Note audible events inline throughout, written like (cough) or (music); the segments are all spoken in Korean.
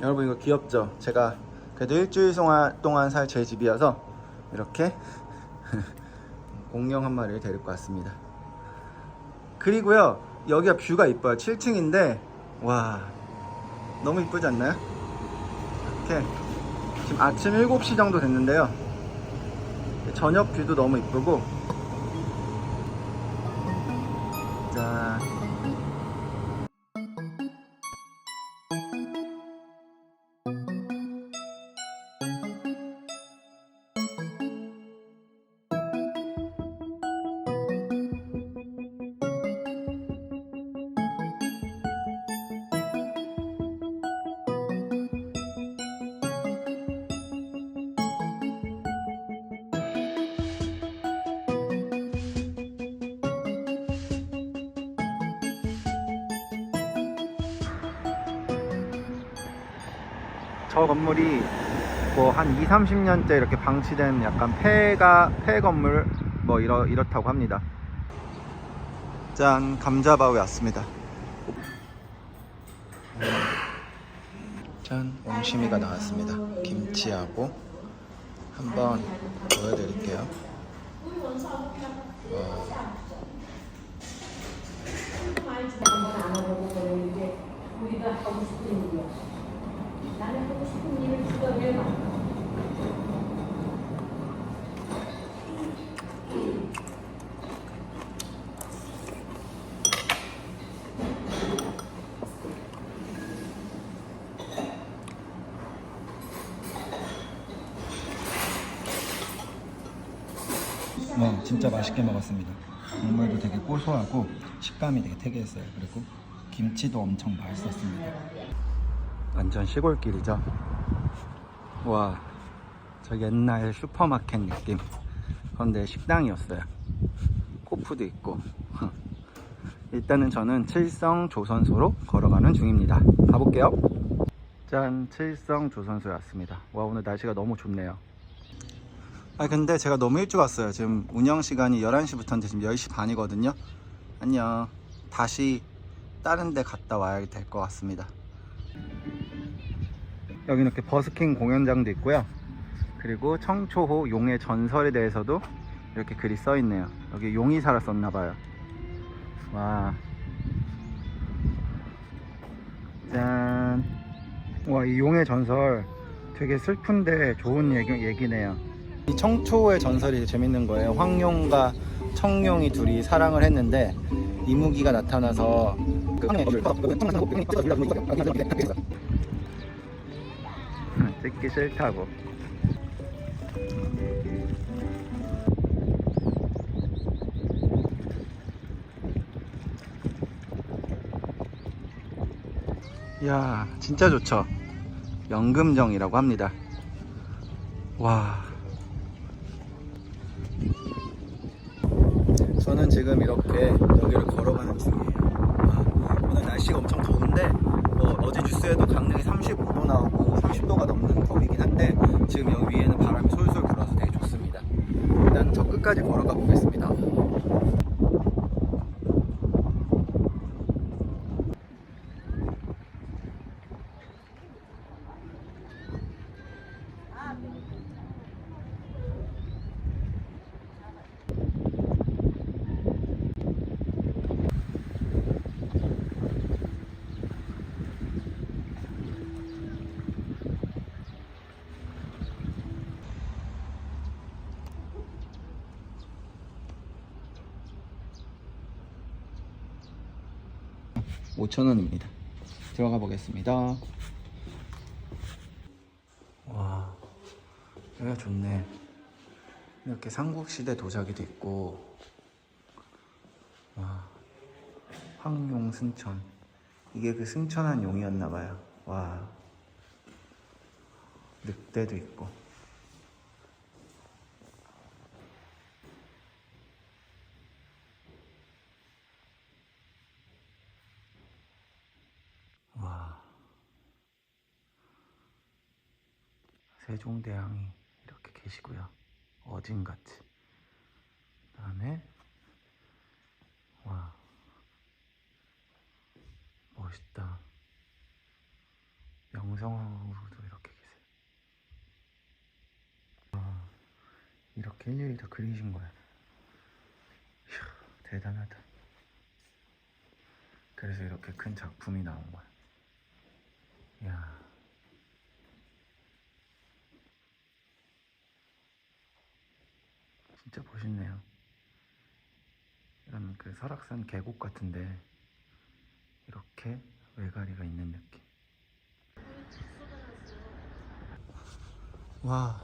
여러분 이거 귀엽죠? 제가 그래도 일주일 동안, 살 제 집이어서 이렇게 (laughs) 공룡 한 마리를 데리고 왔습니다. 그리고요 여기가 뷰가 이뻐요. 7층인데 와 너무 이쁘지 않나요? 이렇게 지금 아침 7시 정도 됐는데요. 저녁 뷰도 너무 이쁘고 자 저 건물이 뭐 한 2, 30년째 이렇게 방치된 약간 폐가 폐 건물 뭐 이렇 이렇다고 합니다. 짠 감자바우에 왔습니다. 짠 옹심이가 나왔습니다. 김치하고 한번 보여드릴게요. 와. 우리가 하고 싶은 일이야. 나는 하고 싶은 일을 주도해 봐. 네, 진짜 맛있게 먹었습니다. 국물도 되게 고소하고 식감이 되게 특이했어요. 그리고 김치도 엄청 맛있었습니다. 완전 시골길이죠. 와, 저 옛날 슈퍼마켓 느낌. 그런데 식당이었어요. 코프도 있고. (laughs) 일단은 저는 칠성 조선소로 걸어가는 중입니다. 가볼게요. 짠, 칠성 조선소에 왔습니다. 와, 오늘 날씨가 너무 좋네요. 아 근데 제가 너무 일찍 왔어요 지금 운영 시간이 11시부터인데 지금 10시 반이거든요 안녕 다시 다른 데 갔다 와야 될 것 같습니다 여기 이렇게 버스킹 공연장도 있고요 그리고 청초호 용의 전설에 대해서도 이렇게 글이 써 있네요 여기 용이 살았었나 봐요 와 짠. 와, 이 용의 전설 되게 슬픈데 좋은 얘기, 얘기네요. 이 청초의 전설이 재밌는 거예요. 황룡과 청룡이 둘이 사랑을 했는데 이무기가 나타나서 그 찍기 싫다고. 이야, 진짜 좋죠. 연금정이라고 합니다. 와. 저는 지금 이렇게 여기를 걸어가는 중이에요. 와, 오늘 날씨가 엄청 더운데 뭐 어제 뉴스에도 강릉이 35도 나오고 30도가 넘는 더위긴 한데 지금 여기 위에는 바람이 솔솔 불어서 되게 좋습니다. 일단 저 끝까지 걸어가 보겠습니다. 오천원입니다 들어가 보겠습니다. 와, 여기가 좋네. 이렇게 삼국시대 도자기도 있고, 와, 황용 승천. 이게 그 승천한 용이었나봐요. 와, 늑대도 있고. 세종대왕이 이렇게 계시고요. 어진같이. 그 다음에 와. 멋있다. 정성으로도 이렇게 계세요. 아, 이렇게 일일이 다 그리신 거야. 이야, 대단하다. 그래서 이렇게 큰 작품이 나온 거야. 이야. 진짜 멋있네요. 이런 그 설악산 계곡 같은데 이렇게 외가리가 있는 느낌. 와,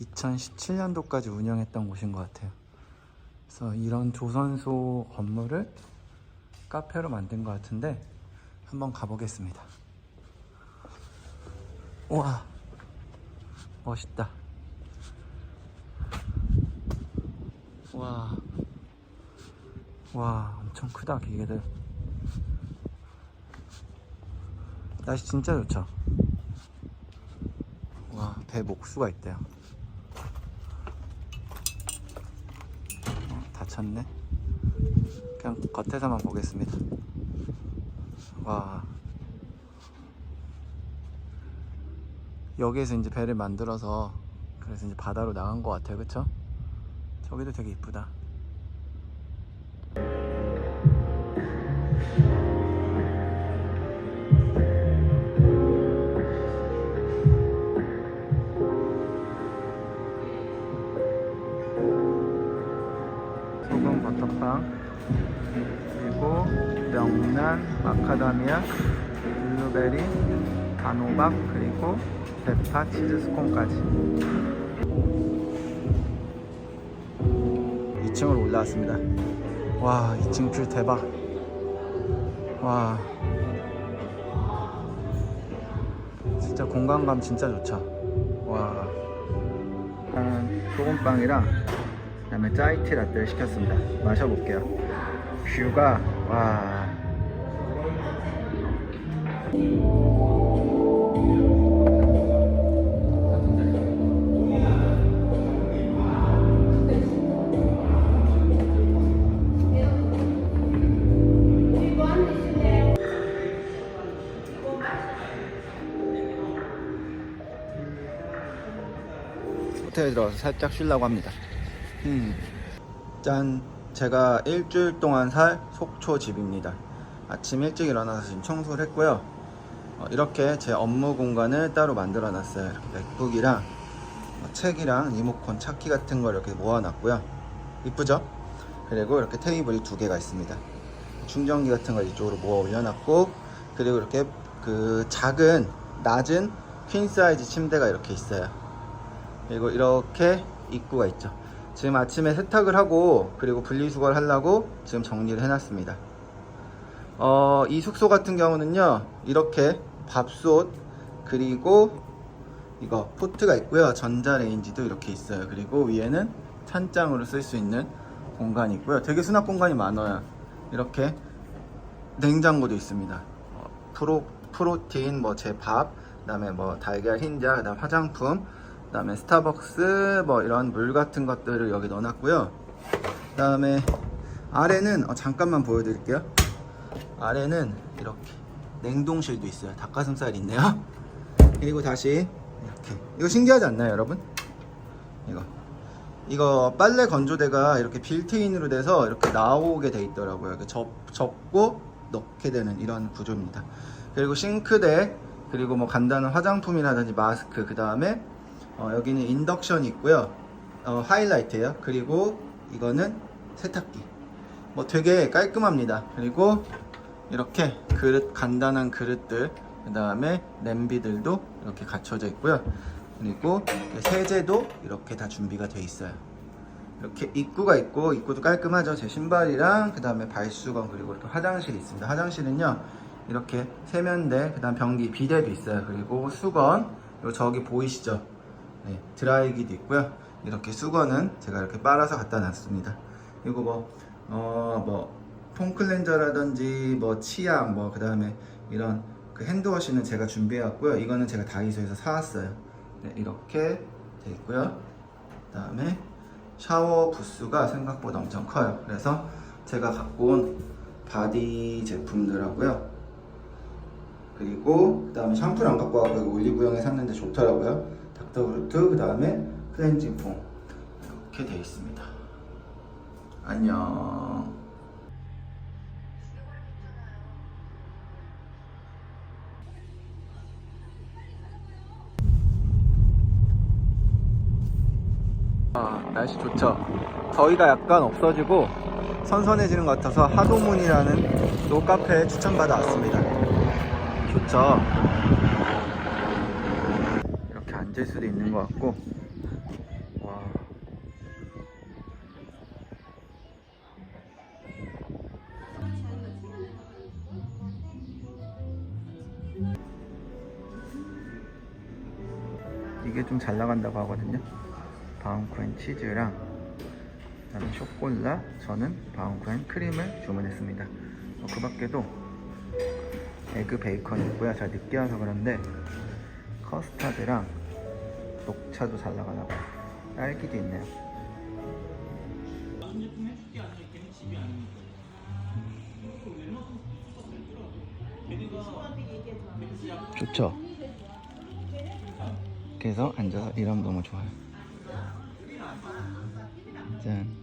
2017년도까지 운영했던 곳인 것 같아요. 그래서 이런 조선소 건물을 카페로 만든 것 같은데 한번 가보겠습니다. 우와, 멋있다. 와, 와, 엄청 크다 기계들. 날씨 진짜 좋죠. 와, 배 목수가 있대요. 어, 다쳤네. 그냥 겉에서만 보겠습니다. 와. 여기에서 이제 배를 만들어서 그래서 이제 바다로 나간 것 같아요, 그쵸? 저기도 되게 이쁘다. 명란, 마카다미아, 블루베리, 단호박 그리고 대파 치즈 스콘까지 2층으로 올라왔습니다 와 2층 뷰 대박 와 진짜 공간감 진짜 좋죠 와 일단 소금빵이랑 그다음에 짜이티 라떼를 시켰습니다. 마셔볼게요. 뷰가 와. 호텔에 들어가서 살짝 쉬려고 합니다. 음. 짠 제가 일주일 동안 살 속초 집입니다 아침 일찍 일어나서 지금 청소를 했고요 어, 이렇게 제 업무 공간을 따로 만들어 놨어요. 맥북이랑 어, 책이랑 리모컨 찾기 같은 걸 이렇게 모아 놨고요. 이쁘죠? 그리고 이렇게 테이블이 두 개가 있습니다. 충전기 같은 걸 이쪽으로 모아 올려놨고 그리고 이렇게 그 작은 낮은 퀸 사이즈 침대가 이렇게 있어요. 그리고 이렇게 입구가 있죠. 지금 아침에 세탁을 하고 그리고 분리수거를 하려고 지금 정리를 해놨습니다. 어, 이 숙소 같은 경우는요 이렇게 밥솥 그리고 이거 포트가 있고요 전자레인지도 이렇게 있어요 그리고 위에는 찬장으로 쓸 수 있는 공간이 있고요 되게 수납 공간이 많아요 이렇게 냉장고도 있습니다 어, 프로, 프로틴 뭐 제밥 그 다음에 뭐 달걀 흰자 그 다음 화장품 그 다음에 스타벅스 뭐 이런 물 같은 것들을 여기 넣어놨고요. 그 다음에 아래는 어, 잠깐만 보여드릴게요. 아래는 이렇게 냉동실도 있어요. 닭가슴살 있네요. (laughs) 그리고 다시 이렇게 이거 신기하지 않나요, 여러분? 이거 이거 빨래 건조대가 이렇게 빌트인으로 돼서 이렇게 나오게 돼 있더라고요. 접, 접고 넣게 되는 이런 구조입니다. 그리고 싱크대 그리고 뭐 간단한 화장품이라든지 마스크 그 다음에 어, 여기는 인덕션이 있고요. 어, 하이라이트예요. 그리고 이거는 세탁기. 뭐 되게 깔끔합니다. 그리고 이렇게 그릇 간단한 그릇들 그 다음에 냄비들도 이렇게 갖춰져 있고요. 그리고 세제도 이렇게 다 준비가 돼 있어요. 이렇게 입구가 있고 입구도 깔끔하죠. 제 신발이랑 그 다음에 발수건 그리고 이렇게 화장실이 있습니다. 화장실은요 이렇게 세면대 그 다음 변기 비데도 있어요. 그리고 수건 그리고 저기 보이시죠? 네, 드라이기도 있고요. 이렇게 수건은 제가 이렇게 빨아서 갖다 놨습니다. 그리고 뭐, 어, 뭐, 폼 클렌저라든지 뭐 치약 뭐 그다음에 이런 그 핸드워시는 제가 준비해 왔고요. 이거는 제가 다이소에서 사왔어요. 네, 이렇게 돼 있고요. 그다음에 샤워 부스가 생각보다 엄청 커요. 그래서 제가 갖고 온 바디 제품들하고요. 그리고 그 다음에 샴푸를 안 갖고 와서 올리브영에 샀는데 좋더라고요. 닥터브루트 그 다음에 클렌징 폼 이렇게 되어 있습니다. 안녕. 아, 날씨 좋죠. 더위가 약간 없어지고 선선해지는 것 같아서 하도문이라는 또 카페에 추천받아 왔습니다. 좋죠. 이렇게 앉을 수도 있는 것 같고. 와. 이게 좀 잘 나간다고 하거든요. 바움쿠엔 치즈랑 그다음에 쇼콜라 저는 바움쿠엔 크림을 주문했습니다. 어, 그 밖에도 에그 베이컨 있고요. 제가 늦게 와서 그런데 커스타드랑 녹차도 잘 나가나 봐요. 딸기도 있네요. 좋죠? 그래서 앉아서 이러면 너무 좋아요. 짠.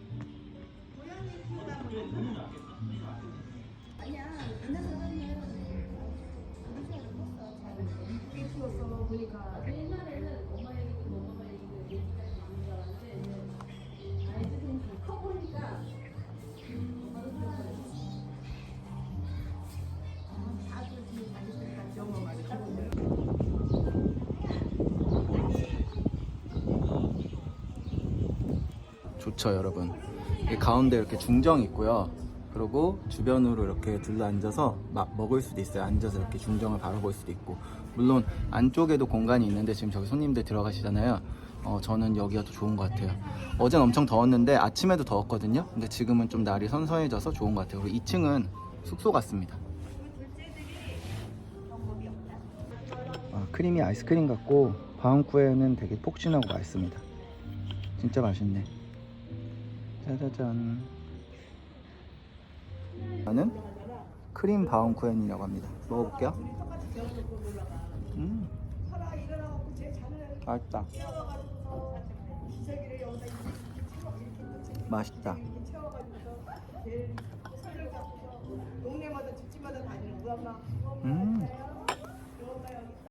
좋죠, 여러분. 이 가운데 이렇게 중정 있고요. 그리고 주변으로 이렇게 둘러 앉아서 막 먹을 수도 있어요. 앉아서 이렇게 중정을 바라볼 수도 있고. 물론 안쪽에도 공간이 있는데 지금 저기 손님들 들어가시잖아요. 어, 저는 여기가 더 좋은 것 같아요. 어젠 엄청 더웠는데 아침에도 더웠거든요. 근데 지금은 좀 날이 선선해져서 좋은 것 같아요. 그리고 2층은 숙소 같습니다. 아, 크림이 아이스크림 같고 바움쿠에는 되게 폭신하고 맛있습니다. 진짜 맛있네. 짜자잔. 저는 크림 바움쿠엔이라고 합니다. 먹어볼게요. 음. 맛있다. 맛있다. 음.